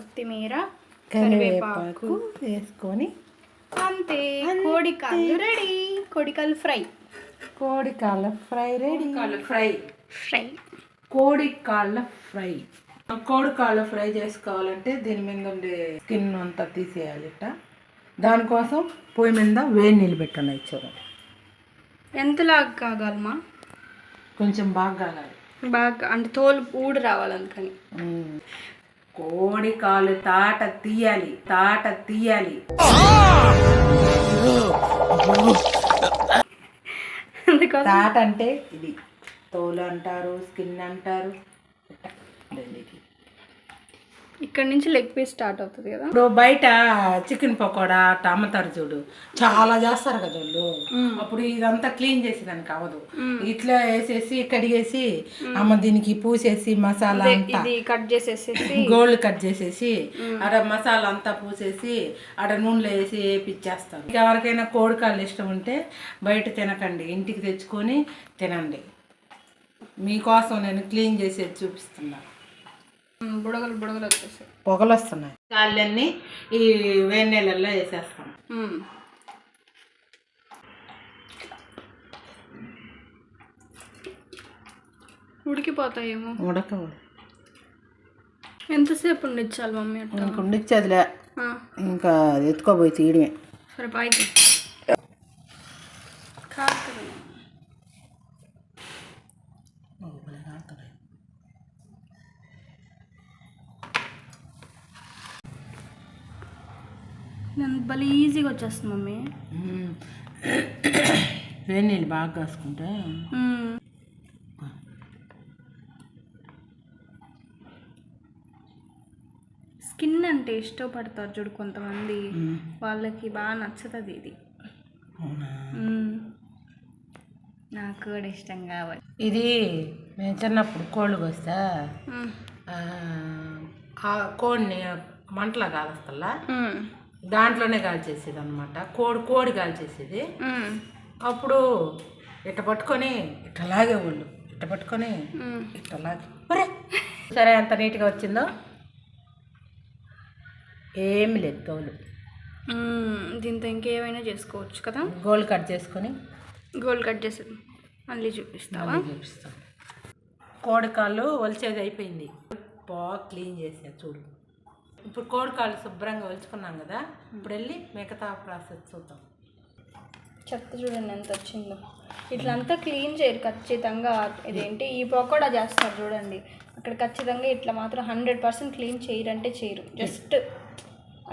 కొత్తిమీర కరివేపాకు వేసుకొని అంతే. కోడికాలు రెడీ. కోడికాలు ఫ్రై. కోడి కాళ్ళ ఫ్రై రెడీ. ఫ్రై. ఫ్రై. కోడి కాళ్ళ ఫ్రై. కోడి కాళ్ళ ఫ్రై చేసుకోవాలంటే దీని మీద ఉండే స్కిన్ అంతా తీసేయాలి ఇట్ట దానికోసం పొయ్యి మీద వేడి నీళ్ళు పెట్టండి చూడండి. ఎంతలాగా కాగలమా కొంచెం బాగా కాగాలి. బాగా అంటే తోలు ఊడు రావాలి అందుకని. కోడి కాలు తాట తీయాలి తాట తీయాలి. తాట అంటే ఇది. తోలు అంటారు స్కిన్ అంటారు. ఇక్కడ నుంచి లెగ్ పీస్ స్టార్ట్ అవుతుంది కదా. ఇప్పుడు బయట చికెన్ పకోడా అమ్ముతారు చూడు చాలా చేస్తారు కదా వాళ్ళు. అప్పుడు ఇదంతా క్లీన్ చేసేదానికి అవ్వదు. ఇట్లా వేసేసి కడిగేసి అమ్మ దీనికి పూసేసి మసాలా అంతా కట్ చేసేసేసి. గోల్డ్ కట్ చేసేసి ఆడ మసాలా అంతా పూసేసి ఆడ నూనెలో వేసి వేపిచ్చేస్తారు. ఎవరికైనా కోడికాళ్ళు ఇష్టం ఉంటే బయట తినకండి. ఇంటికి తెచ్చుకొని తినండి. మీకోసం నేను క్లీన్ చేసేది చూపిస్తున్నా. ఉమ్, బుడగలు బుడగలు వచ్చేసాయి. పొగలు వస్తున్నాయి. కాళ్ళన్నీ ఈ వేడి నీళ్ళల్లో వేసేస్తాం. ఉడికిపోతాయేమో. ఉడక ఎంతసేపు ఉండిచ్చాలి మమ్మీ ఇంక ఉండిచ్చేదిలే. ఇంకా ఎత్తుకోబోయి తీయడమే. సరే బాయ్కి కాదు నేను భలే ఈజీగా వచ్చేస్తుంది మమ్మీ మ్మ్. వేడి నీళ్ళు బాగా కాసుకుంటే. స్కిన్ అంటే ఇష్టపడతారు చూడు కొంతమంది. వాళ్ళకి బాగా నచ్చుతుంది ఇది. నాకు కూడా ఇష్టం కావాలి ఇది నేను చిన్నప్పుడు కోళ్ళు కోస్తా కోడిని మంటలో కాలుస్తల్లా. దాంట్లోనే కాల్చేసేది అనమాట కోడి కోడి కాల్చేసేది. అప్పుడు ఇట్ట పట్టుకొని ఇట్ట లాగేవాళ్ళు ఇట్ట పట్టుకొని మ్మ్. ఇట్ట లాగి ఒరే! సరే ఎంత నీట్గా వచ్చిందో? ఏమి లేదు తోలు. దీంతో ఇంకేమైనా చేసుకోవచ్చు కదా? గోల్ కట్ చేసుకొని గోల్ కట్ చేసేది మళ్ళీ చూపిస్తావా? చూపిస్తాం. కోడికాళ్ళు ఒలిచేది అయిపోయింది. బాగా క్లీన్ చేసా చూడు. ఇప్పుడు కోడికాళ్ళు శుభ్రంగా ఒలుచుకున్నాం కదా ఇప్పుడు వెళ్ళి మిగతా ప్రాసెస్ చూద్దాం. చెత్త చూడండి ఎంత వచ్చిందో. ఇట్లంతా క్లీన్ చేయరు ఖచ్చితంగా. ఇదేంటి? ఈ పకోడా చేస్తారు చూడండి. అక్కడ ఖచ్చితంగా ఇట్లా మాత్రం హండ్రెడ్ పర్సెంట్ క్లీన్ చేయరంటే చేయరు. జస్ట్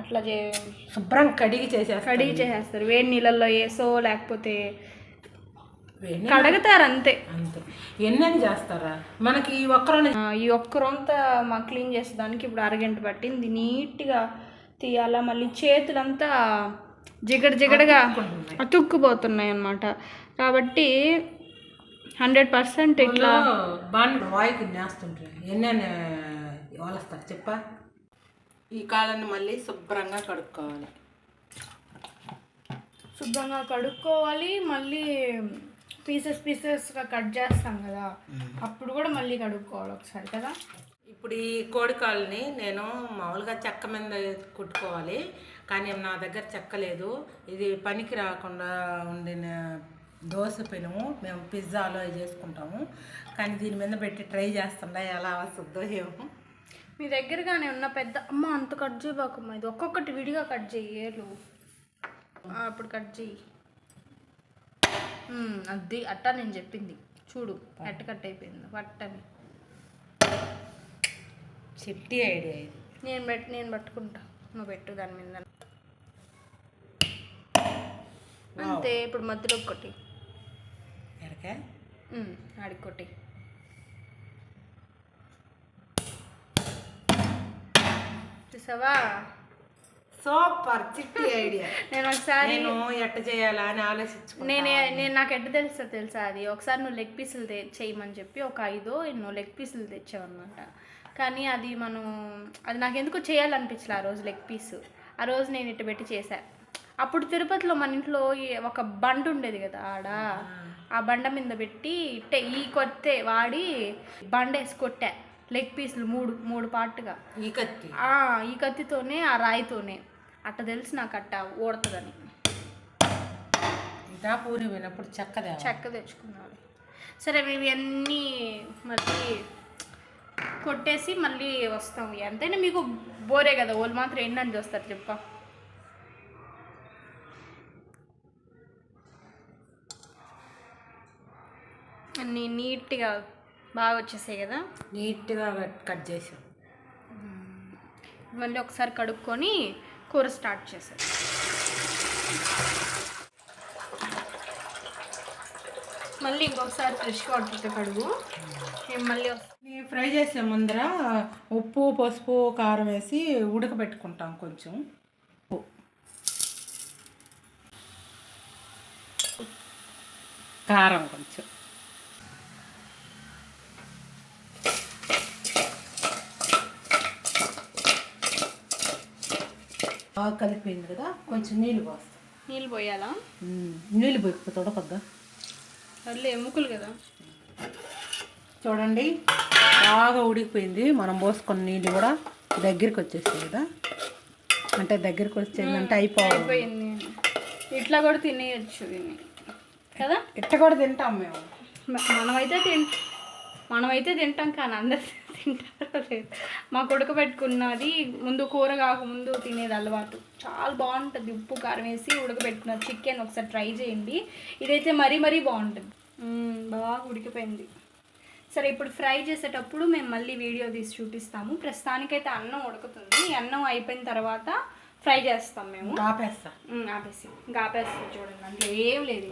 అట్లా చే శుభ్రం కడిగి చేసేస్తాం కడిగి చేసేస్తారు. వేడి నీళ్ళల్లో వేసో లేకపోతే కడగతారు అంతే అంతే. ఎన్నని చేస్తారా? మనకి ఈ ఒక్కరోనే ఈ ఒక్క రొంత మా క్లీన్ చేసేదానికి ఇప్పుడు అరగంట పట్టింది. నీట్గా తీయాలా మళ్ళీ చేతులంతా జిగడ జిగడగా అతుక్కుపోతున్నాయి అన్నమాట. కాబట్టి హండ్రెడ్ పర్సెంట్ ఇట్లా బాగా వాయికి నేస్తుంటారు. ఎన్నెన్ని వలస్తారు చెప్పా? ఈ కాళ్ళని మళ్ళీ శుభ్రంగా కడుక్కోవాలి. శుభ్రంగా కడుక్కోవాలి మళ్ళీ పీసెస్ పీసెస్గా కట్ చేస్తాం కదా అప్పుడు కూడా మళ్ళీ కడుక్కోవాలి ఒకసారి కదా? ఇప్పుడు ఈ కోడికాళ్ళని నేను మామూలుగా చెక్క మీద కుట్టుకోవాలి. కానీ నా దగ్గర చెక్క లేదు. ఇది పనికి రాకుండా ఉండిన దోశ పెనుము మేము పిజ్జాలో అవి చేసుకుంటాము. కానీ దీని మీద పెట్టి ట్రై చేస్తుందా ఎలా వస్తుందో ఏమో. మీ దగ్గరగానే ఉన్న పెద్ద అమ్మ అంత కట్ చేయబాకమ్మ ఇది ఒక్కొక్కటి విడిగా కట్ చేయి ఏలు. ఆ, అప్పుడు కట్ చేయి. అది అట్టా నేను చెప్పింది. చూడు ఎట్ట కట్ అయిపోయింది పట్టని. చెట్టి ఐడియా ఇది. నేను పెట్ నేను పట్టుకుంటా. నువ్వు పెట్టు దాని మీద. అంతే ఇప్పుడు మధ్యలో ఒకటి ఎరకా? ఆడికొట్టి చూసావా? సూపర్ చిట్టి ఐడియా. నేను ఒకసారి నేను ఎట్ట చేయాలా అని ఆలోచించుకున్నాను నేనే నేను నాకు ఎట్ట తెలుసా తెలుసా అది? ఒకసారి నువ్వు లెగ్ పీసులు చేయమని చెప్పి ఒక ఐదో ఎన్నో లెగ్ పీసులు తెచ్చావన్నమాట. కానీ అది మనం అది నాకు ఎందుకో చేయాలనిపించలే ఆ రోజు లెగ్ పీసు ఆ రోజు నేను ఇట్ట పెట్టి చేశా. అప్పుడు తిరుపతిలో మన ఇంట్లో ఒక బండ ఉండేది కదా ఆడ. ఆ బండ మీద పెట్టి ఇట్టే ఈ కొట్టే వాడి బండ వేసి కొట్టా. లెగ్ పీసులు మూడు మూడు పార్ట్గా ఈ కత్తి. ఈ కత్తితోనే ఆ రాయితోనే. అట్ట తెలుసు నాకు అట్ట ఓడుతుందని. ఇంకా పూరి పోయినప్పుడు చెక్క. చెక్క తెచ్చుకున్నాను. సరే మేము ఇవన్నీ మళ్ళీ కొట్టేసి మళ్ళీ వస్తాం. ఎంతైనా మీకు బోరే కదా వాళ్ళు మాత్రం ఎన్నని చూస్తారు చెప్ప. అన్నీ నీట్గా బాగా వచ్చేసాయి కదా? నీట్గా కట్- కట్ చేసాం. మళ్ళీ ఒకసారి కడుక్కొని కూర స్టార్ట్ చేసాం మళ్ళీ ఇంకొకసారి ఫ్రెష్ వాటర్తో కడుగు. మళ్ళీ ఫ్రై చేసే ముందర ఉప్పు పసుపు కారం వేసి ఉడకబెట్టుకుంటాం కొంచెం. ఉప్పు. కారం కొంచెం. బాగా కలిపింది కదా కొంచెం నీళ్ళు పోస్తాం. నీళ్ళు పోయాలా? నీళ్ళు పోయిపోతే ఉడకొద్దా మళ్ళీ ఎముకలు కదా. చూడండి బాగా ఉడికిపోయింది. మనం పోసుకున్న నీళ్ళు కూడా దగ్గరికి వచ్చేస్తాయి కదా. అంటే దగ్గరికి వచ్చేందంటే అయిపోవాలి. అయిపోయింది ఇట్లా కూడా తినేయచ్చు దీన్ని. కదా? ఇట్ట కూడా తింటాం మేము. మనమైతే తిన్ మనమైతే తింటాం కానీ అందరు తింటారో లేదు. మాకు ఉడకబెట్టుకున్నది ముందు కూర కాకముందు తినేది అలవాటు. చాలా బాగుంటుంది ఉప్పు కారం వేసి ఉడకబెట్టుకున్న చికెన్ ఒకసారి ట్రై చేయండి. ఇదైతే మరీ మరీ బాగుంటుంది. బాగా ఉడికిపోయింది. సరే ఇప్పుడు ఫ్రై చేసేటప్పుడు మేము మళ్ళీ వీడియో తీసి చూపిస్తాము. ప్రస్తుతానికైతే అన్నం ఉడుకుతుంది. అన్నం అయిపోయిన తర్వాత ఫ్రై చేస్తాం మేము. ఆపేస్తా ఆపేసి. ఇంకా ఆపేస్తుంది చూడండి అందులో ఏం లేదు.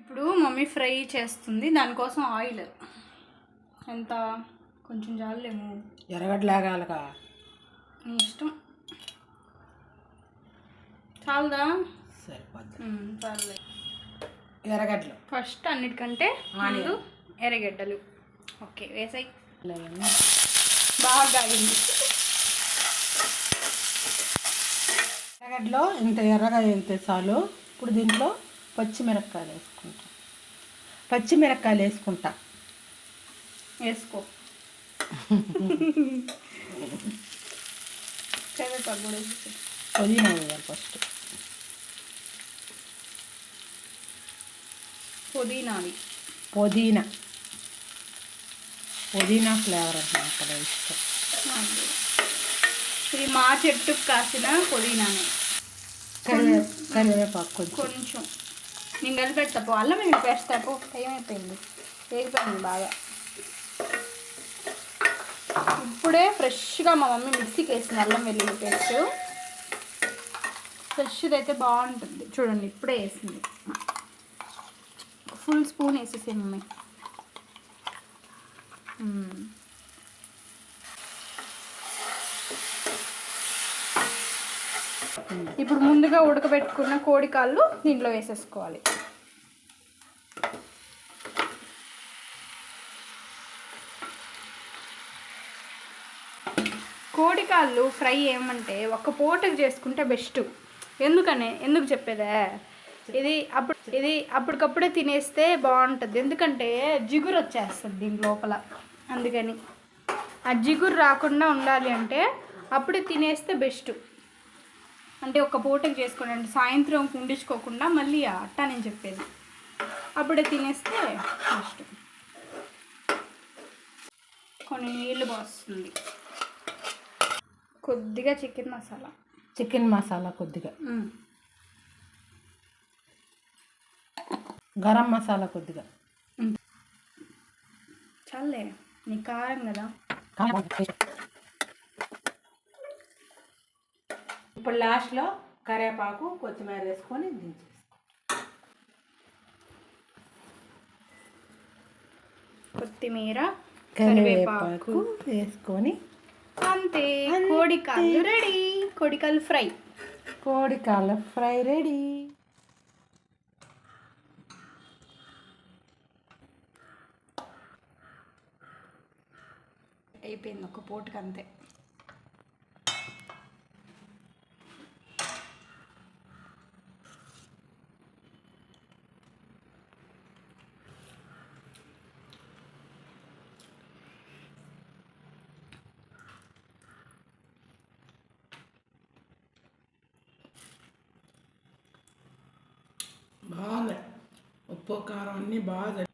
ఇప్పుడు మమ్మీ ఫ్రై చేస్తుంది. దానికోసం ఆయిల్. ఎంత? కొంచెం చాలేము ఎర్రగడ్డలాగాలగా నీ ఇష్టం. చాలదా? సరిపోద్ది. చాలే ఎర్రగడ్డలు ఫస్ట్ అన్నిటికంటే ముందు ఎర్రగడ్డలు. ఓకే వేసాయి. బాగా అయింది ఎర్రగడ్డలో ఇంత ఎర్రగా వేగితే చాలు. ఇప్పుడు దీంట్లో పచ్చిమిరపకాయలు వేసుకుంటా. పచ్చిమిరపకాయలు వేసుకుంటా. వేసుకో. పుదీనా వేయాలి ఫస్ట్ పుదీనాది పుదీనా. పుదీనా ఫ్లేవర్ అంటే ఇష్టం. ఇది మా చెట్టుకు కాసిన పుదీనానే. కరివే కరివేపాకు కొంచెం. నేను కలిపెడతా పో. అల్లం నేను పేస్తా పో టైం అయిపోయింది. వేగిపోయింది బాగా. ఇప్పుడే ఫ్రెష్గా మా మమ్మీ మిక్సీకి వేసింది అల్లం వెల్లుల్లి పేస్ట్. ఫ్రెష్ది అయితే బాగుంటుంది. చూడండి ఇప్పుడే వేసింది. ఫుల్ స్పూన్ వేసేసి మమ్మీ. ఇప్పుడు ముందుగా ఉడకబెట్టుకున్న కోడి కాళ్ళు దీంట్లో వేసేసుకోవాలి. కోడికాళ్ళు ఫ్రై ఏమంటే ఒక పూటకి చేసుకుంటే బెస్ట్. ఎందుకనే? ఎందుకు చెప్పేదే? ఇది అప్పుడు ఇది అప్పటికప్పుడే తినేస్తే బాగుంటుంది. ఎందుకంటే జిగురు వచ్చేస్తుంది దీని లోపల. అందుకని. ఆ జిగురు రాకుండా ఉండాలి అంటే అప్పుడే తినేస్తే బెస్ట్. అంటే ఒక పూటకి చేసుకోండి. సాయంత్రం ఉండించుకోకుండా మళ్ళీ అట్టా నేను చెప్పేది. అప్పుడే తినేస్తే బెస్ట్. కొన్ని నీళ్ళు పోస్తుంది. కొద్దిగా చికెన్ మసాలా. చికెన్ మసాలా కొద్దిగా. గరం మసాలా కొద్దిగా. చాలే నీ కారం కదా? ఇప్పుడు లాస్ట్లో కరివేపాకు కొత్తిమీర వేసుకొని దించేస్తాం కొత్తిమీర కరివేపాకు. వేసుకొని అంతే. కోడికాళ్ళు రెడీ. కోడికాళ్ళు ఫ్రై. కోడికాల ఫ్రై రెడీ. అయిపోయింది ఒక పూటకి అంతే బాగుంది. ఉప్పు కారం అన్నీ బాగా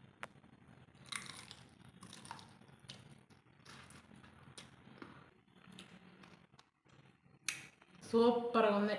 సూపర్గా ఉంది.